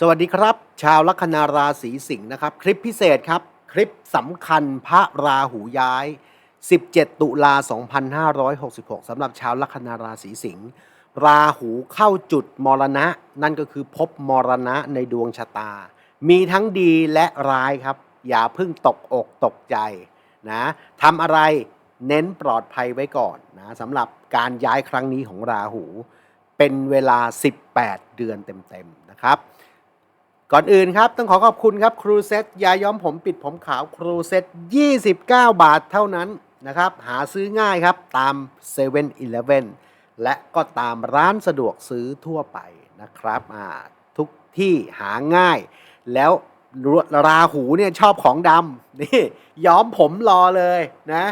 สวัสดีครับ ชาวลัคนาราศีสิงห์นะครับ คลิปพิเศษครับ คลิปสำคัญพระราหูย้าย 17 ตุลา 2566 สำหรับชาวลัคนาราศีสิงห์ราหูเข้าจุดมรณะ นั่นก็คือพบมรณะในดวงชะตา มีทั้งดีและร้ายครับ อย่าเพิ่งตกอกตกใจนะทำอะไรเน้นปลอดภัยไว้ก่อนนะสำหรับการย้ายครั้งนี้ของราหู เป็นเวลา 18 เดือนเต็มๆนะครับ ก่อนอื่นครับ ต้องขอขอบคุณครับครูเซ็ตยาย้อมผมปิดผมขาวครูเซ็ต29 บาทเท่านั้นนะครับ หาซื้อง่ายครับตาม7 e เ e ่ e อและก็ตามร้านสะดวกซื้อทั่วไปนะครับอ่าทุกที่หาง่าย แล้วราหูเนี่ยชอบของดำนี่ย้อมผมรอเลยนะ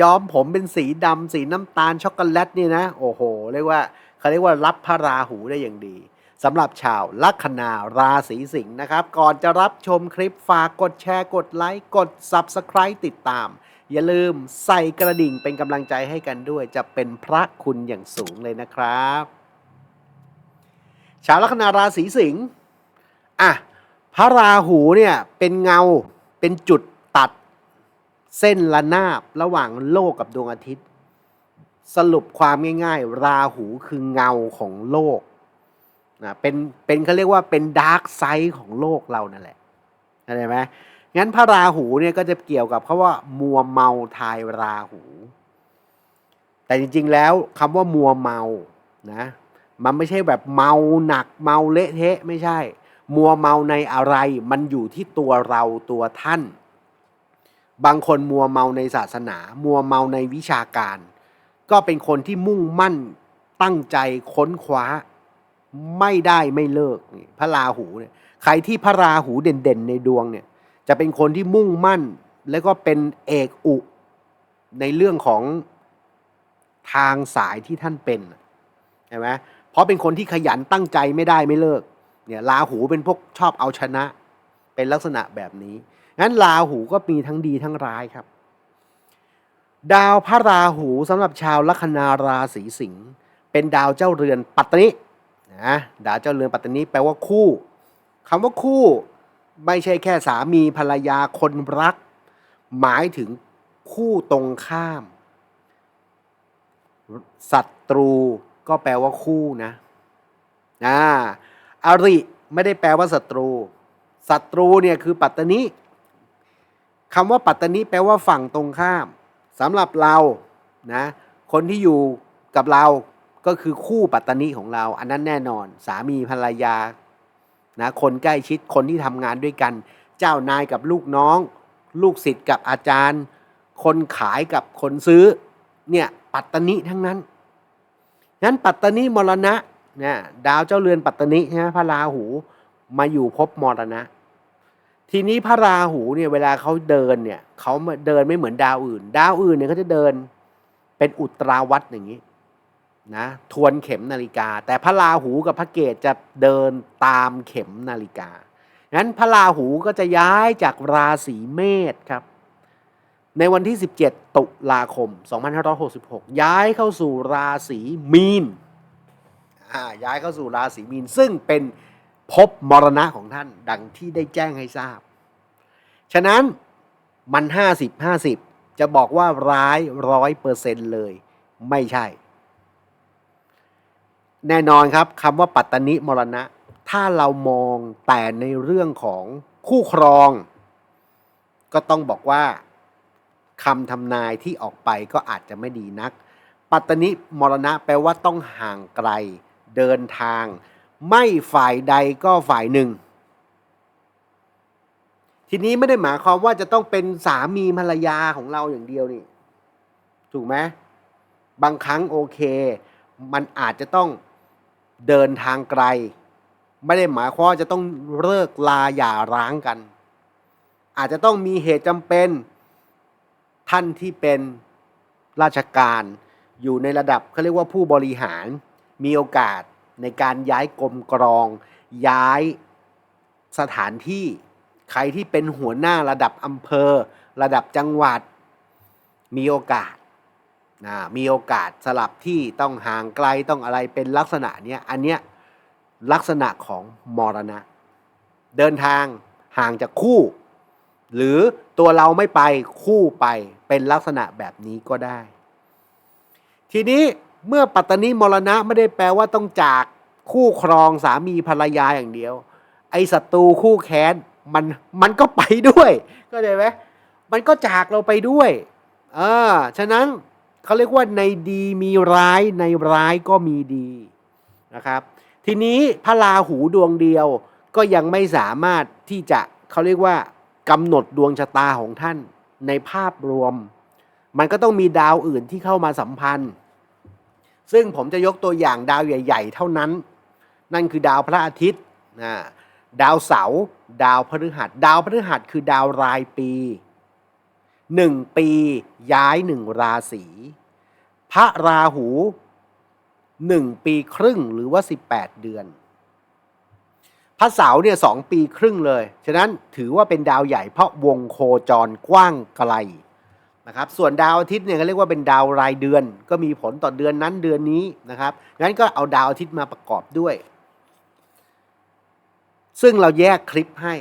ย้อมผมเป็นสีดำสีน้ำตาลช็อกโกแลตนี่นะ โอ้โห เรียกว่าเขาเรียกว่ารับพระราหูได้อย่างดี สำหรับชาวลัคนาราศีสิงห์นะครับ ก่อนจะรับชมคลิปฝากกดแชร์กดไลค์กด Subscribe ติดตาม อย่าลืมใส่กระดิ่งเป็นกำลังใจให้กันด้วย จะเป็นพระคุณอย่างสูงเลยนะครับ ชาวลัคนาราศีสิงห์อะพระราหูเนี่ยเป็นเงาเป็นจุดตัดเส้นระนาบระหว่างโลกกับดวงอาทิตย์ สรุปความง่ายๆ ราหูคือเงาของโลก นะเป็นเป็นเขาเรียกว่าเป็นดาร์กไซด์ของโลกเรานั่นแหละเข้าใจไหมงั้นพระราหูเนี่ยก็จะเกี่ยวกับเขาว่ามัวเมาทายราหู แต่จริง ๆ แล้วคำว่ามัวเมานะมันไม่ใช่แบบเมาหนักเมาเละเทะไม่ใช่ มัวเมาในอะไร มันอยู่ที่ตัวเราตัวท่าน บางคนมัวเมาในศาสนา มัวเมาในวิชาการ ก็เป็นคนที่มุ่งมั่นตั้งใจค้นคว้า ไม่ได้ไม่เลิกพระราหูเนี่ยใครที่พระราหูเด่นๆ ในดวงเนี่ย จะเป็นคนที่มุ่งมั่น แล้วก็เป็นเอกอุ ในเรื่องของทางสายที่ท่านเป็นใช่ไหมเพราะเป็นคนที่ขยันตั้งใจไม่ได้ไม่เลิกเนี่ยราหูเป็นพวกชอบเอาชนะ เป็นลักษณะแบบนี้งั้นราหูก็มีทั้งดีทั้งร้ายครับ ดาวพระราหูสำหรับชาวลัคนาราศีสิงห์เป็นดาวเจ้าเรือนปัตตนิ นะดาเจ้าเรือนปัตตานิแปลว่าคู่คำว่าคู่ไม่ใช่แค่สามีภรรยาคนรัก หมายถึงคู่ตรงข้ามศัตรูก็แปลว่าคู่นะอ่าอริไม่ได้แปลว่าศัตรูศัตรูเนี่ยคือปัตตานิคำว่าปัตตานิแปลว่าฝั่งตรงข้ามสำหรับเรานะคนที่อยู่กับเรา ก็คือคู่ปัตตานิของเรา อันนั้นแน่นอน สามีภรรยานะคนใกล้ชิดคนที่ทำงานด้วยกัน เจ้านายกับลูกน้อง ลูกศิษย์กับอาจารย์ คนขายกับคนซื้อเนี่ยปัตตานิทั้งนั้นงั้นปัตตานิมรณะเนี่ยดาวเจ้าเรือนปัตตานิใช่ไหมพระราหูมาอยู่พบมรณะ ทีนี้พระราหูเนี่ยเวลาเขาเดินเนี่ยเขาเดินไม่เหมือนดาวอื่น ดาวอื่นเนี่ยเขาจะเดินเป็นอุตราวัตอย่างนี้ นะทวนเข็มนาฬิกา แต่พระราหูกับพระเกตจะเดินตามเข็มนาฬิกางั้นพระราหูก็จะย้ายจากราศีเมษครับ ในวันที่ 17 ตุลาคม 2566 ย้ายเข้าสู่ราศีมีนย้ายเข้าสู่ราศีมีน ซึ่งเป็นภพมรณะของท่านดังที่ได้แจ้งให้ทราบ ฉะนั้นมัน 50 50 จะบอกว่าร้ายร้อยเปอร์เซ็นต์เลย ไม่ใช่ แน่นอนครับคำว่าปัตตนิมรณะ ถ้าเรามองแต่ในเรื่องของคู่ครอง ก็ต้องบอกว่าคำทำนายที่ออกไปก็อาจจะไม่ดีนัก ปัตตนิมรณะแปลว่าต้องห่างไกล เดินทาง ไม่ฝ่ายใดก็ฝ่ายหนึ่ง ทีนี้ไม่ได้หมายความว่าจะต้องเป็นสามีภรรยาของเราอย่างเดียวนี่ ถูกไหมบางครั้งโอเค มันอาจจะต้อง เดินทางไกล ไม่ได้หมายความว่าจะต้องเลิกลาหย่าร้างกัน อาจจะต้องมีเหตุจำเป็นท่านที่เป็นราชการอยู่ในระดับเขาเรียกว่าผู้บริหารมีโอกาสในการย้ายกรมกรอง ย้ายสถานที่ใครที่เป็นหัวหน้าระดับอำเภอ ระดับจังหวัด มีโอกาส มีโอกาสสลับที่ต้องห่างไกลต้องอะไรเป็นลักษณะเนี้ยอันเนี้ยลักษณะของมรณะ เดินทางห่างจากคู่ หรือตัวเราไม่ไปคู่ไปเป็นลักษณะแบบนี้ก็ได้ ทีนี้เมื่อปัตตานีมรณะไม่ได้แปลว่าต้องจากคู่ครองสามีภรรยาอย่างเดียว ไอศัตรูคู่แค้นมันมันก็ไปด้วย ก็ได้ไหมมันก็จากเราไปด้วย เอ่าฉะนั้น เขาเรียกว่าในดีมีร้ายในร้ายก็มีดีนะครับ ทีนี้พระราหูดวงเดียวก็ยังไม่สามารถที่จะเขาเรียกว่ากำหนดดวงชะตาของท่านในภาพรวม มันก็ต้องมีดาวอื่นที่เข้ามาสัมพันธ์ ซึ่งผมจะยกตัวอย่างดาวใหญ่ ๆ เท่านั้น นั่นคือดาวพระอาทิตย์นะดาวเสาร์ดาวพฤหัส ดาวพฤหัสคือดาวรายปี หนึ่งปีย้ายหนึ่งราศีพระราหูหนึ่งปีครึ่งหรือว่า18เดือน พระเสาร์เนี่ยสองปีครึ่งเลย ฉะนั้นถือว่าเป็นดาวใหญ่เพราะวงโคจรกว้างไกลนะครับ ส่วนดาวอาทิตย์เนี่ยเขาเรียกว่าเป็นดาวรายเดือน ก็มีผลต่อเดือนนั้นเดือนนี้นะครับงั้นก็เอาดาวอาทิตย์มาประกอบด้วย ซึ่งเราแยกคลิปให้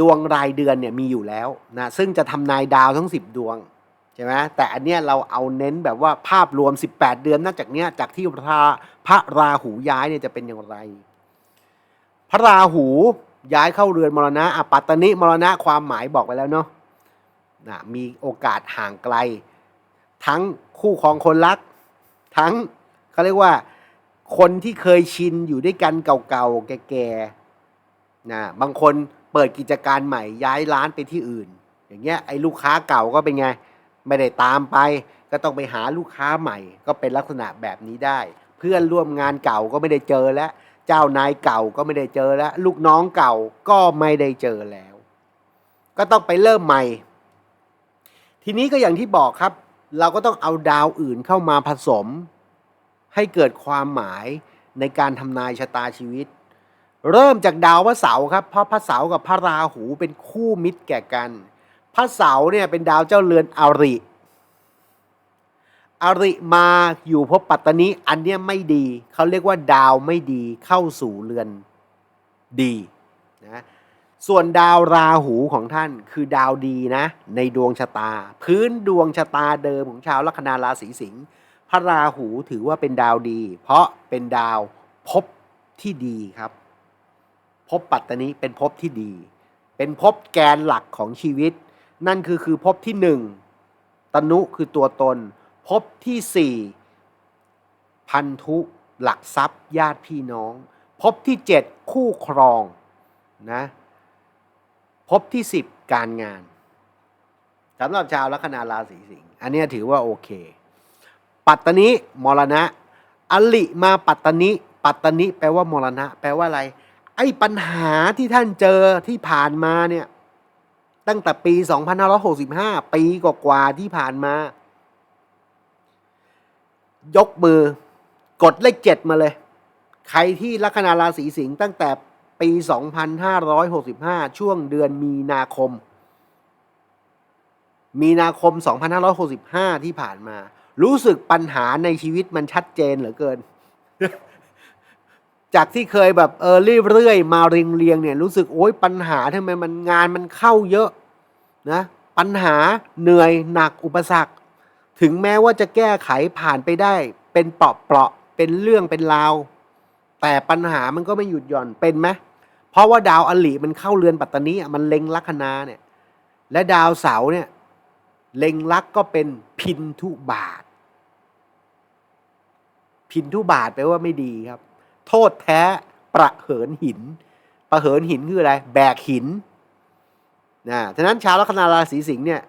ดวงรายเดือนเนี่ยมีอยู่แล้วนะซึ่งจะทำนายดาวทั้ง 10 ดวงใช่ไหมแต่อันเนี้ยเราเอาเน้นแบบว่าภาพรวม 18 เดือนนับจากเนี้ยจากที่พระพระราหูย้ายเนี่ยจะเป็นอย่างไร พระราหูย้ายเข้าเรือนมรณะอปัตตนิมรณะความหมายบอกไปแล้วเนาะนะมีโอกาสห่างไกล ทั้งคู่ครองคนรัก ทั้งเขาเรียกว่าคนที่เคยชินอยู่ด้วยกันเก่าๆแก่ๆนะบางคน เปิดกิจการใหม่ย้ายร้านไปที่อื่น อย่างเงี้ยไอ้ลูกค้าเก่าก็เป็นไง ไม่ได้ตามไป ก็ต้องไปหาลูกค้าใหม่ ก็เป็นลักษณะแบบนี้ได้ เพื่อนร่วมงานเก่าก็ไม่ได้เจอแล้ว เจ้านายเก่าก็ไม่ได้เจอแล้ว ลูกน้องเก่าก็ไม่ได้เจอแล้ว ก็ต้องไปเริ่มใหม่ ทีนี้ก็อย่างที่บอกครับ เราก็ต้องเอาดาวอื่นเข้ามาผสม ให้เกิดความหมายในการทำนายชะตาชีวิต เริ่มจากดาวพระเสาร์ครับเพราะพระเสาร์กับพระราหูเป็นคู่มิตรแก่กัน พระเสาร์เนี่ยเป็นดาวเจ้าเรือนอริอริมาอยู่ภพปัตตานีอันเนี้ยไม่ดีเขาเรียกว่าดาวไม่ดีเข้าสู่เรือนดีนะส่วนดาวราหูของท่านคือดาวดีนะ ในดวงชะตา พื้นดวงชะตาเดิมของชาวลัคนาราศีสิงห์พระราหูถือว่าเป็นดาวดี เพราะเป็นดาวภพที่ดีครับ ภพปัตตานีเป็นภพที่ดี เป็นภพแกนหลักของชีวิต นั่นคือคือภพที่หนึ่งตนุคือตัวตนภพที่สี่พันธุหลักทรัพย์ญาติพี่น้องภพที่เจ็ดคู่ครองนะภพที่สิบการงานสำหรับชาวลัคนาราศีสิงห์อันนี้ถือว่าโอเค ปัตตานิมรณะ อลิมาปัตตานิ ปัตตานิ แปลว่ามรณะ แปลว่าอะไร ไอ้ปัญหาที่ท่านเจอที่ผ่านมาเนี่ย ตั้งแต่ปี 2565 ปีกว่าๆที่ผ่านมา ยกมือกดเลขเจ็ดมาเลย ใครที่ลัคนาราศีสิงห์ตั้งแต่ปี 2565 ช่วงเดือนมีนาคม มีนาคม 2565 ที่ผ่านมา รู้สึกปัญหาในชีวิตมันชัดเจนเหลือเกิน จากที่เคยแบบเออรีบเรื่อยมาเรียงเรียงเนี่ยรู้สึกโอ๊ยปัญหาทำไมมันงานมันเข้าเยอะนะปัญหาเหนื่อยหนักอุปสรรค ถึงแม้ว่าจะแก้ไขผ่านไปได้ เป็นเปราะเปราะเป็นเรื่องเป็นราว แต่ปัญหามันก็ไม่หยุดหย่อนเป็นไหมเพราะว่าดาวอลิมันเข้าเรือนปัตตานีมันเล็งลัคนาเนี่ยและดาวเสาร์เนี่ยเล็งลักก็เป็นพินทุบาท พินทุบาทแปลว่าไม่ดีครับ โทษแท้ประเหินหิน ประเหินหินคืออะไร แบกหินนะฉะนั้นชาวลัคนาราศีสิงห์เนี่ย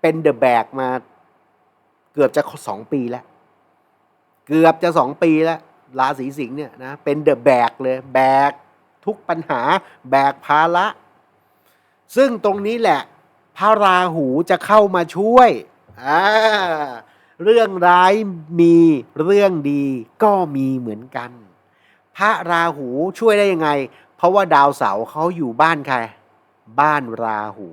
เป็นเดอะแบกมาเกือบจะสองปีแล้ว เกือบจะสองปีแล้ว ราศีสิงห์เนี่ยนะเป็นเดอะแบกเลย แบกทุกปัญหา แบกภาระ ซึ่งตรงนี้แหละ พระราหูจะเข้ามาช่วยอ่าเรื่องร้ายมีเรื่องดีก็มีเหมือนกัน พระราหูช่วยได้ยังไง เพราะว่าดาวเสาร์เขาอยู่บ้านใคร บ้านราหู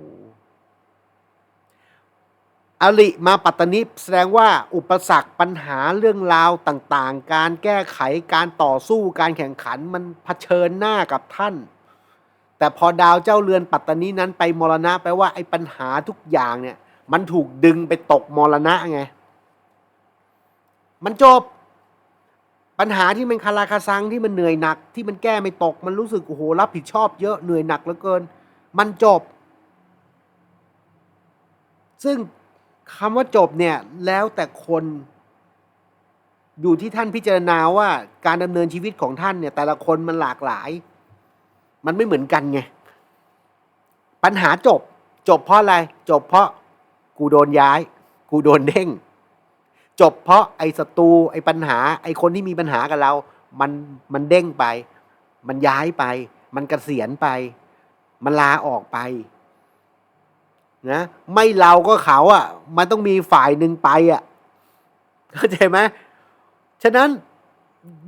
อลิมาปัตตานิแสดงว่าอุปสรรคปัญหาเรื่องราวต่างๆ การแก้ไขการต่อสู้การแข่งขันมันเผชิญหน้ากับท่าน แต่พอดาวเจ้าเรือนปัตตานีนั้นไปมรณะแปลว่าไอ้ปัญหาทุกอย่างเนี่ย มันถูกดึงไปตกมรณะไง มันจบ ปัญหาที่มันคาราคาซังที่มันเหนื่อยหนัก ที่มันแก้ไม่ตก มันรู้สึกโอ้โหรับผิดชอบเยอะเหนื่อยหนักเหลือเกิน มันจบ ซึ่งคำว่าจบเนี่ยแล้วแต่คนอยู่ที่ท่านพิจารณาว่าการดำเนินชีวิตของท่านเนี่ย แต่ละคนมันหลากหลาย มันไม่เหมือนกันไง ปัญหาจบ จบเพราะอะไร จบเพราะกูโดนย้าย กูโดนเด้ง จบเพราะไอ้ศัตรูไอ้ปัญหา ไอ้คนที่มีปัญหากับเรา มันมันเด้งไป มันย้ายไป มันกเกษียณไป มันลาออกไปนะไม่เราก็เขาอะ่ะ มันต้องมีฝ่ายหนึ่งไปอะ่ะเข้าใจไหมฉะนั้น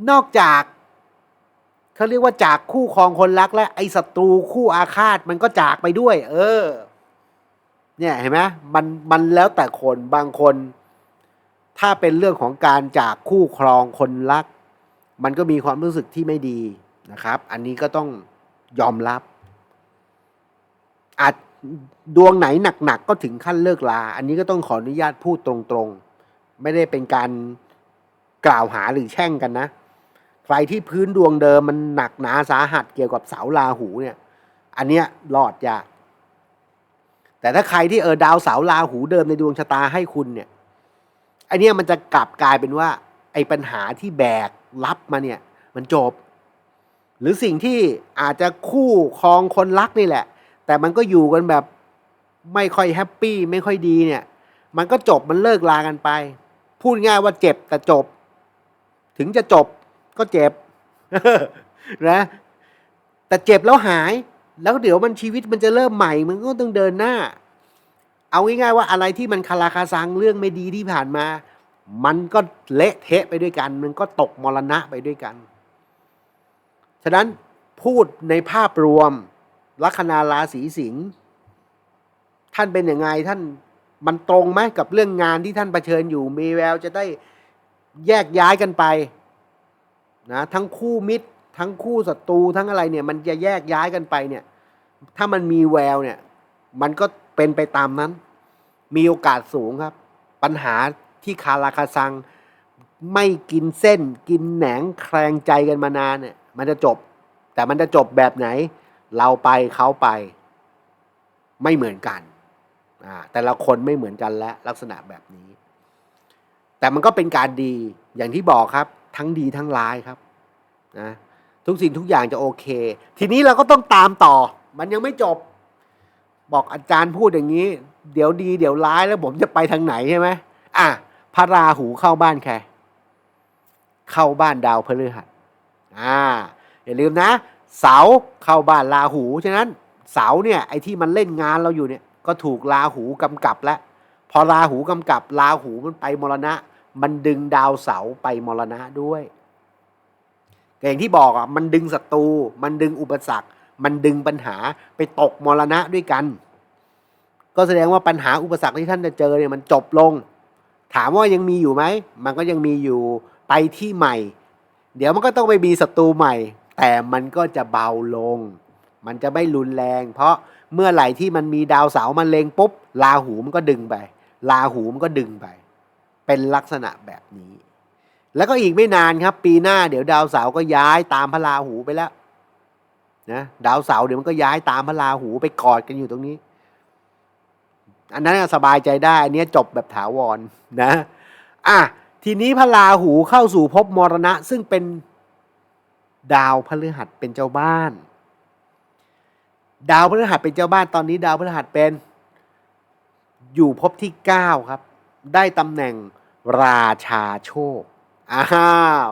นอกจากเขาเรียกว่าจากคู่ครองคนรักและไอ้ศัตรูคู่อาฆาตมันก็จากไปด้วย เออ เนี่ยเห็นไหมมันมันแล้วแต่คนบางคน ถ้าเป็นเรื่องของการจากคู่ครองคนรัก มันก็มีความรู้สึกที่ไม่ดีนะครับ อันนี้ก็ต้องยอมรับ อาจดวงไหนหนักๆก็ถึงขั้นเลิกลา อันนี้ก็ต้องขออนุญาตพูดตรงๆ ไม่ได้เป็นการกล่าวหาหรือแช่งกันนะ ใครที่พื้นดวงเดิมมันหนักหนาสาหัสเกี่ยวกับเสาราหูเนี่ย อันเนี้ยรอดยากแต่ถ้าใครที่เออดาวเสาราหูเดิมในดวงชะตาให้คุณเนี่ย อันเนี้ยมันจะกลับกลายเป็นว่า ไอ้ปัญหาที่แบกรับมาเนี่ย มันจบ หรือสิ่งที่อาจจะคู่ครองคนรักนี่แหละ แต่มันก็อยู่กันแบบไม่ค่อยแฮปปี้ไม่ค่อยดีเนี่ย มันก็จบมันเลิกลากันไป พูดง่ายว่าเจ็บแต่จบ ถึงจะจบก็เจ็บนะแต่เจ็บแล้วหาย แล้วเดี๋ยวมันชีวิตมันจะเริ่มใหม่ มันก็ต้องเดินหน้า เอาง่ายๆว่าอะไรที่มันคาราคาซังเรื่องไม่ดีที่ผ่านมา มันก็เละเทะไปด้วยกัน มันก็ตกมรณะไปด้วยกัน ฉะนั้นพูดในภาพรวมลัคนาราศีสิงห์ท่านเป็นยังไงท่านมันตรงไหมกับเรื่องงานที่ท่านเผชิญอยู่ มีแววจะได้แยกย้ายกันไปนะทั้งคู่มิตร ทั้งคู่ศัตรูทั้งอะไรเนี่ยมันจะแยกย้ายกันไปเนี่ย ถ้ามันมีแววเนี่ย มันก็เป็นไปตามนั้น มีโอกาสสูงครับ ปัญหาที่คาราคาซัง ไม่กินเส้น กินแหนงแคลงใจกันมานานเนี่ย มันจะจบ แต่มันจะจบแบบไหน เราไปเขาไป ไม่เหมือนกันแต่ละคนไม่เหมือนกันและลักษณะแบบนี้ แต่มันก็เป็นการดีอย่างที่บอกครับ ทั้งดีทั้งร้ายครับนะทุกสิ่งทุกอย่างจะโอเค ทีนี้เราก็ต้องตามต่อ มันยังไม่จบ บอกอาจารย์พูดอย่างนี้ เดี๋ยวดีเดี๋ยวร้ายแล้วผมจะไปทางไหนใช่ไหมอะพระราหูเข้าบ้านแครเข้าบ้านดาวพฤหัสอ่าอย่าลืมนะ เสาเข้าบ้านราหูฉะนั้นเสาเนี่ยไอ้ที่มันเล่นงานเราอยู่เนี่ยก็ถูกราหูกำกับแล้วพอราหูกำกับราหูมันไปมรณะ มันดึงดาวเสาไปมรณะด้วยก็อย่างที่บอกอะมันดึงศัตรูมันดึงอุปสรรค มันดึงปัญหาไปตกมรณะด้วยกัน ก็แสดงว่าปัญหาอุปสรรคที่ท่านจะเจอเนี่ยมันจบลง ถามว่ายังมีอยู่ไหม มันก็ยังมีอยู่ไปที่ใหม่ เดี๋ยวมันก็ต้องไปมีศัตรูใหม่ แต่มันก็จะเบาลง มันจะไม่รุนแรง เพราะเมื่อไหร่ที่มันมีดาวเสาร์มันเลงปุ๊บลาหูมันก็ดึงไปลาหูมันก็ดึงไป เป็นลักษณะแบบนี้ แล้วก็อีกไม่นานครับ ปีหน้าเดี๋ยวดาวเสาร์ก็ย้ายตามพระราหูไปแล้ว นะดาวเสาร์เดี๋ยวมันก็ย้ายตามพระราหูไปกอดกันอยู่ตรงนี้ อันนั้นสบายใจได้ อันนี้จบแบบถาวรนะอะทีนี้พระราหูเข้าสู่ภพมรณะ ซึ่งเป็นดาวพฤหัสเป็นเจ้าบ้าน ดาวพฤหัสเป็นเจ้าบ้านตอนนี้ดาวพฤหัสเป็น อยู่ภพที่เก้าครับ ได้ตำแหน่งราชาโชคอ้าว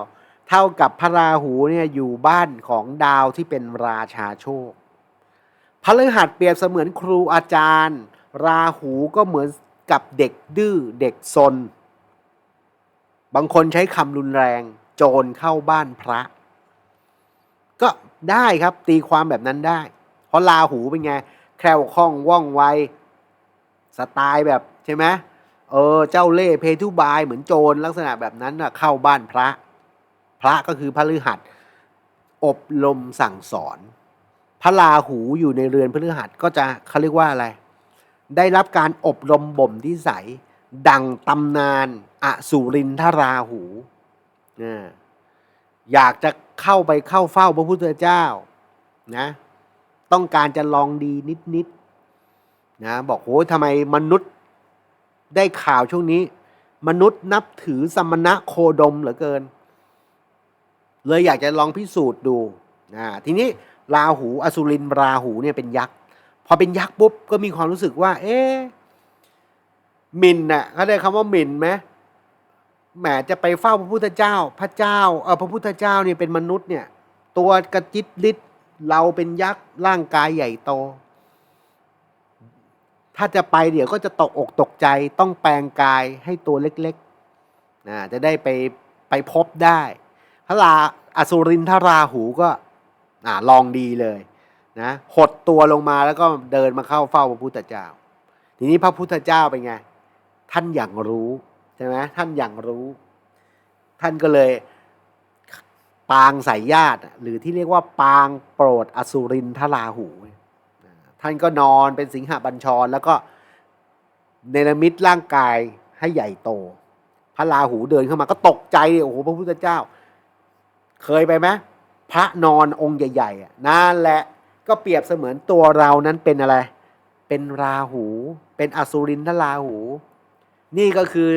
เท่ากับพระราหูเนี่ยอยู่บ้านของดาวที่เป็นราชาโชคพฤหัสเปรียบเสมือนครูอาจารย์ ราหูก็เหมือนกับเด็กดื้อเด็กซน บางคนใช้คำรุนแรง โจรเข้าบ้านพระ ก็ได้ครับตีความแบบนั้นได้ เพราะราหูเป็นไง แคล่วคล่องว่องไวสไตล์แบบใช่ไหมเออเจ้าเล่เพทุบายเหมือนโจรลักษณะแบบนั้นนะเข้าบ้านพระ พระก็คือพระฤหัส อบรมสั่งสอน พระราหูอยู่ในเรือนพระฤหัสก็จะเขาเรียกว่าอะไร ได้รับการอบรมบ่มที่ใสดังตำนานอสุรินทราหูอยากจะเข้าไปเข้าเฝ้าพระพุทธเจ้านะต้องการจะลองดีนิดๆนะบอกโอ้ยทำไมมนุษย์ได้ข่าวช่วงนี้ มนุษย์นับถือสมณะโคดมเหลือเกิน เลยอยากจะลองพิสูจน์ดูนะทีนี้ราหูอสุรินราหูเนี่ยเป็นยักษ์พอเป็นยักษ์ปุ๊บก็มีความรู้สึกว่า เอ๊ะมินน่ะเขาได้คำว่ามินไหมแหมจะไปเฝ้าพระพุทธเจ้า พระเจ้าเออพระพุทธเจ้าเนี่ยเป็นมนุษย์เนี่ย ตัวกระจิตลิดเราเป็นยักษ์ร่างกายใหญ่โต ถ้าจะไปเดี๋ยวก็จะตกอกตกใจต้องแปลงกายให้ตัวเล็กๆนะจะได้ไปไปพบได้ พระราอสุรินทราหูก็อ่าลองดีเลยนะหดตัวลงมาแล้วก็เดินมาเข้าเฝ้าพระพุทธเจ้า ทีนี้พระพุทธเจ้าเป็นไง ท่านอย่างรู้ใช่ไหมท่านอย่างรู้ ท่านก็เลย ปางสายญาติ หรือที่เรียกว่าปางโปรดอสุรินทราหู ท่านก็นอนเป็นสิงหบัญชร แล้วก็เนรมิตร่างกายให้ใหญ่โต พระราหูเดินเข้ามาก็ตกใจโอ้โหพระพุทธเจ้า เคยไปไหมพระนอนองค์ใหญ่ๆนั่นแหละก็เปรียบเสมือนตัวเรานั้นเป็นอะไร เป็นราหู เป็นอสุรินทราหู นี่ก็คือ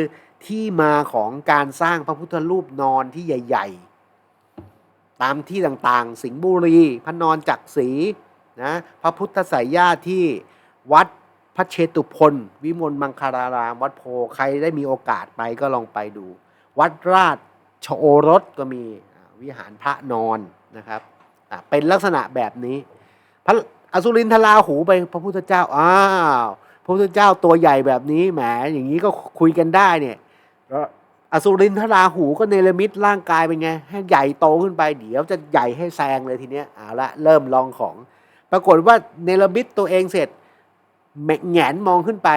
ที่มาของการสร้างพระพุทธรูปนอนที่ใหญ่ ๆ ตามที่ต่างๆ สิงห์บุรี พระนอนจักรีนะพระพุทธสายญาติที่วัดพระเชตุพนวิมลมังคาราราม วัดโพใครได้มีโอกาสไปก็ลองไปดู วัดราชโอรสก็มี วิหารพระนอนนะครับเป็นลักษณะแบบนี้พระอสุรินทราหูไปพระพุทธเจ้าอ้าวพระพุทธเจ้าตัวใหญ่แบบนี้แหมอย่างนี้ก็คุยกันได้เนี่ยอสุรินทราหูก็เนรมิตร่างกายเป็นไงให้ใหญ่โตขึ้นไป เดี๋ยวจะใหญ่ให้แซงเลยทีเนี้ยเอาละเริ่มลองของ ปรากฏว่าเนรมิตตัวเองเสร็จแหมแหงนมองขึ้นไป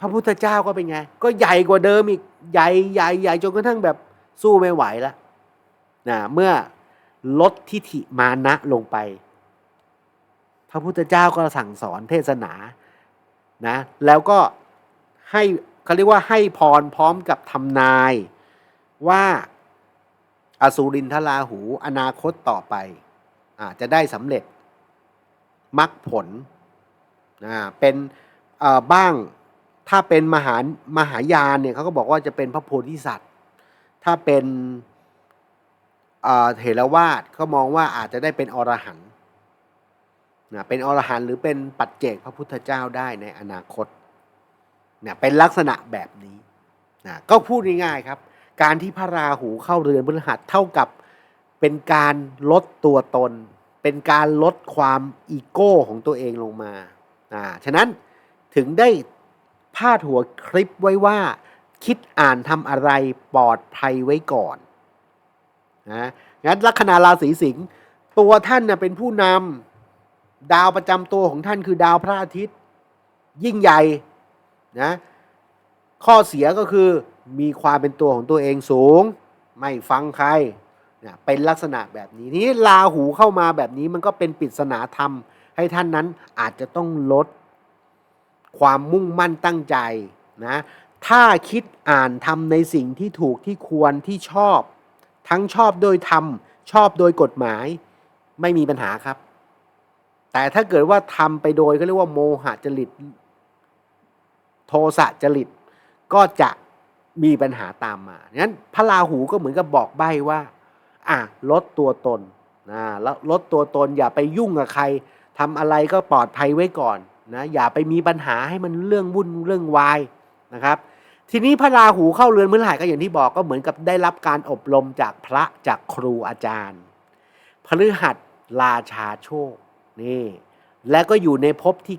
พระพุทธเจ้าก็เป็นไง ก็ใหญ่กว่าเดิมอีกใหญ่ใหญ่ใหญ่จนกระทั่งแบบ สู้ไม่ไหวแล้วนะเมื่อลดทิฐิมานะลงไป พระพุทธเจ้าก็สั่งสอนเทศนานะแล้วก็ให้เขาเรียกว่าให้พรพร้อมกับทำนายว่าอสูรินทราหูอนาคตต่อไปอาจะได้สำเร็จมรรคผลนะเป็นบ้างถ้าเป็นมหามหายานเนี่ยเขาก็บอกว่าจะเป็นพระโพธิสัตว ถ้าเป็นเถรวาทเขามองว่าอาจจะได้เป็นอรหันต์นะเป็นอรหันต์หรือเป็นปัจเจกพระพุทธเจ้าได้ในอนาคตเนี่ยเป็นลักษณะแบบนี้นะก็พูดง่ายๆครับ การที่พระราหูเข้าเรือนพฤหัสเท่ากับเป็นการลดตัวตน เป็นการลดความอีโก้ของตัวเองลงมาอ่าฉะนั้นถึงได้พาดหัวคลิปไว้ว่า คิดอ่านทำอะไรปลอดภัยไว้ก่อนนะงั้นลัคนาราศีสิงห์ตัวท่านนะเป็นผู้นำดาวประจำตัวของท่านคือดาวพระอาทิตย์ ยิ่งใหญ่นะข้อเสียก็คือมีความเป็นตัวของตัวเองสูง ไม่ฟังใครนะเป็นลักษณะแบบนี้นี้ลาหูเข้ามาแบบนี้มันก็เป็นปริศนาธรรม ให้ท่านนั้นอาจจะต้องลดความมุ่งมั่นตั้งใจนะ ถ้าคิดอ่านทำในสิ่งที่ถูกที่ควรที่ชอบ ทั้งชอบโดยธรรมชอบโดยกฎหมาย ไม่มีปัญหาครับ แต่ถ้าเกิดว่าทำไปโดยก็เรียกว่าโมหะจริต โทสะจริต ก็จะมีปัญหาตามมางั้นพระราหูก็เหมือนกับบอกใบ้ว่า อะลดตัวตนนะแล้วลดตัวตนอย่าไปยุ่งกับใครทำอะไรก็ปลอดภัยไว้ก่อนนะอย่าไปมีปัญหาให้มันเรื่องวุ่นเรื่องวายนะครับ ทีนี้พระราหูเข้าเรือนพฤหัสก็อย่างที่บอกก็เหมือนกับได้รับการอบรมจากพระจากครูอาจารย์พฤหัสราชาโชคนี่และก็อยู่ในภพที่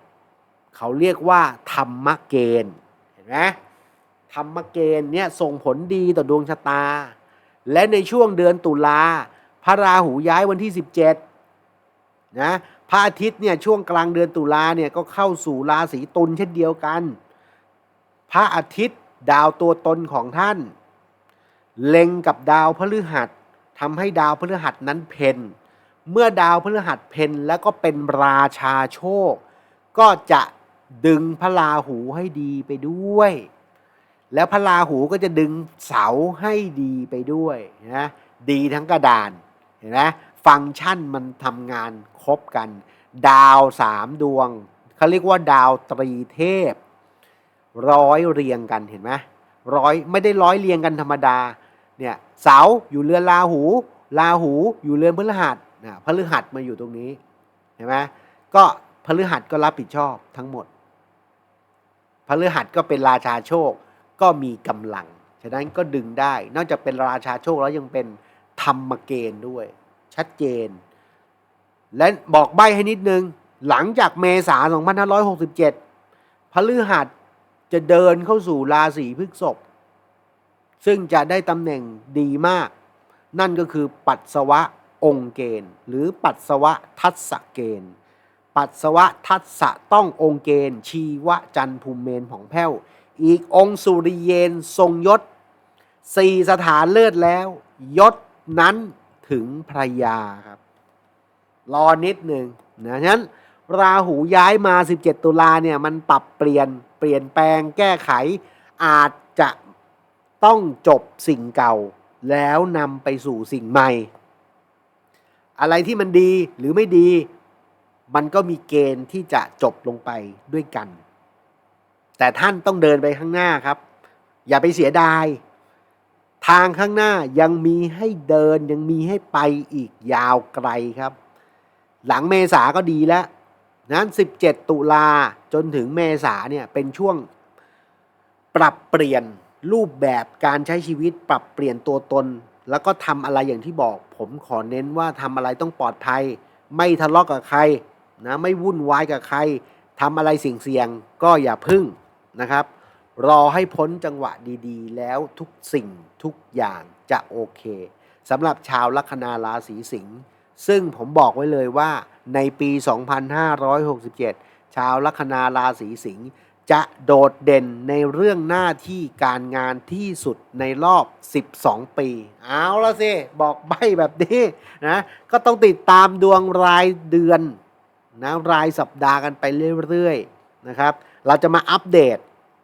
9 เขาเรียกว่า ธรรมเกณฑ์เห็นไหมธรรมเกณฑ์เนี่ยส่งผลดีต่อดวงชะตา และในช่วงเดือนตุลาพระราหูย้ายวันที่ 17นะพระอาทิตย์เนี่ยช่วงกลางเดือนตุลาเนี่ยก็เข้าสู่ราศีตุลเช่นเดียวกัน พระอาทิตย์ดาวตัวตนของท่าน เล็งกับดาวพฤหัสทำให้ดาวพฤหัสนั้นเพนเมื่อดาวพฤหัสเพนแล้วก็เป็นราชาโชค ก็จะดึงพระราหูให้ดีไปด้วย แล้วพระราหูก็จะดึงเสาให้ดีไปด้วยนะดีทั้งกระดานเห็นไหมฟังก์ชันมันทำงานครบกัน ดาวสามดวงเขาเรียกว่าดาวตรีเทพ ร้อยเรียงกันเห็นไหมร้อยไม่ได้ร้อยเรียงกันธรรมดาเนี่ยเสาอยู่เรือนราหูราหูอยู่เรือนพฤหัสนะพฤหัสมาอยู่ตรงนี้เห็นไหมก็พฤหัสก็รับผิดชอบทั้งหมดพฤหัสก็เป็นราชาโชคก็มีกำลัง ฉะนั้นก็ดึงได้ นอกจากเป็นราชาโชคแล้วยังเป็นธรรมเกณฑ์ด้วย ชัดเจน และบอกใบให้นิดนึง หลังจากเมษา 2567พฤหัส จะเดินเข้าสู่ราศีพฤษภซึ่งจะได้ตำแหน่งดีมาก นั่นก็คือปัสสาวะองค์เกณฑ์ หรือปัสสาวะทัศเกณฑ์ ปัสสาวะทัศต้ององค์เกณฑ์ ชีวจันภูมิเมนผ่องแผ้ว อีกองค์สุริเยนทรงยศสี่สถานเลิศแล้ว ยศนั้นถึงพระยาครับ รอนิดหนึ่งนะฉะนั้น ราหูย้ายมา 17 ตุลาเนี่ยมันปรับเปลี่ยน เปลี่ยนแปลงแก้ไข อาจจะต้องจบสิ่งเก่า แล้วนำไปสู่สิ่งใหม่ อะไรที่มันดีหรือไม่ดี มันก็มีเกณฑ์ที่จะจบลงไปด้วยกัน แต่ท่านต้องเดินไปข้างหน้าครับ อย่าไปเสียดาย ทางข้างหน้ายังมีให้เดินยังมีให้ไปอีกยาวไกลครับ หลังเมษาก็ดีแล้ว นั้น 17 ตุลาจนถึงเมษาเนี่ยเป็นช่วงปรับเปลี่ยนรูปแบบการใช้ชีวิตปรับเปลี่ยนตัวตน แล้วก็ทำอะไรอย่างที่บอก ผมขอเน้นว่าทำอะไรต้องปลอดภัย ไม่ทะเลาะกับใครนะไม่วุ่นวายกับใครทำอะไรเสี่ยงๆก็อย่าพึ่งนะครับ รอให้พ้นจังหวะดีๆ แล้วทุกสิ่งทุกอย่างจะโอเคสำหรับชาวลัคนาราศีสิงห์ ซึ่งผมบอกไว้เลยว่าในปี 2567 ชาวลัคนาราศีสิงห์จะโดดเด่นในเรื่องหน้าที่การงานที่สุดในรอบ 12 ปี เอาละสิ บอกใบแบบนี้นะ ก็ต้องติดตามดวงรายเดือนนะรายสัปดาห์กันไปเรื่อยๆนะครับ เราจะมาอัปเดต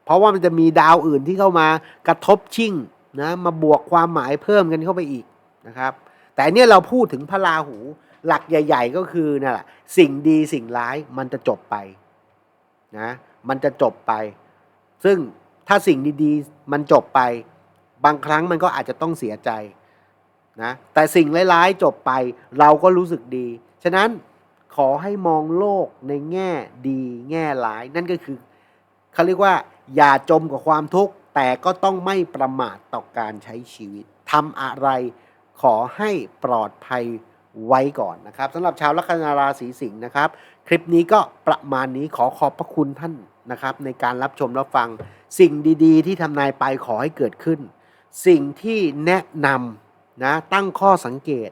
เพราะว่ามันจะมีดาวอื่นที่เข้ามากระทบชิ่งนะ มาบวกความหมายเพิ่มกันเข้าไปอีกนะครับ แต่เนี่ยเราพูดถึงพระราหูหลักใหญ่ ๆ ก็คือนั่นแหละสิ่งดีสิ่งร้ายมันจะจบไปนะมันจะจบไป ซึ่งถ้าสิ่งดีๆ มันจบไป บางครั้งมันก็อาจจะต้องเสียใจนะแต่สิ่งร้ายๆจบไปเราก็รู้สึกดี ฉะนั้นขอให้มองโลกในแง่ดีแง่ร้ายนั่นก็คือเขาเรียกว่า อย่าจมกับความทุกข์แต่ก็ต้องไม่ประมาทต่อการใช้ชีวิตทำอะไร ขอให้ปลอดภัยไว้ก่อนนะครับสำหรับชาวลัคนาราศีสิงห์นะครับ คลิปนี้ก็ประมาณนี้ขอขอบพระคุณท่านนะครับ ในการรับชมรับฟังสิ่งดีๆ ที่ทำนายไปขอให้เกิดขึ้น สิ่งที่แนะนำนะตั้งข้อสังเกต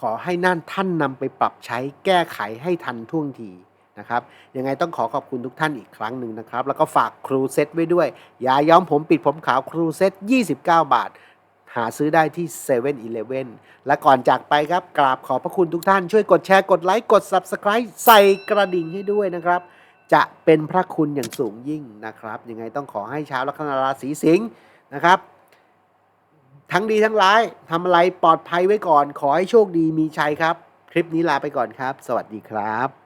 ขอให้นั่นท่านนำไปปรับใช้แก้ไขให้ทันท่วงทีนะครับยังไงต้องขอขอบคุณทุกท่านอีกครั้งหนึ่งนะครับ แล้วก็ฝากครูเซ็ตไว้ด้วยยาย้อมผมปิดผมขาวครูเซ็ต29 บาท หาซื้อได้ที่7 e เ e ่ e อและก่อนจากไปครับกราบขอบพระคุณทุกท่าน ช่วยกดแชร์กดไลค์กด Subscribe ใส่กระดิ่งให้ด้วยนะครับ จะเป็นพระคุณอย่างสูงยิ่งนะครับ ยังไงต้องขอให้ชาวลัคนาราศีสิงห์นะครับ ทั้งดีทั้งร้ายทำอะไรปลอดภัยไว้ก่อน ขอให้โชคดีมีชัยครับ คลิปนี้ลาไปก่อนครับ สวัสดีครับ